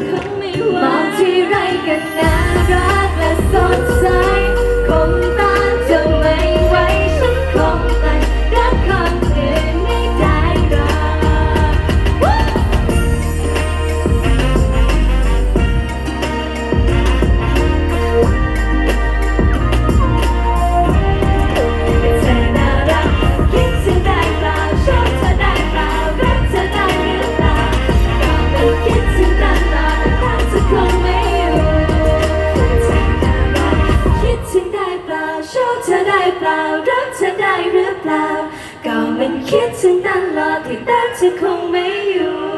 จะทำไม่วบางที่ไรกันนะรัก ชอบเธอได้เปล่า รักเธอได้หรือเปล่า ก็มันคิดถึงตลอดที่แต่เธอคงไม่อยู่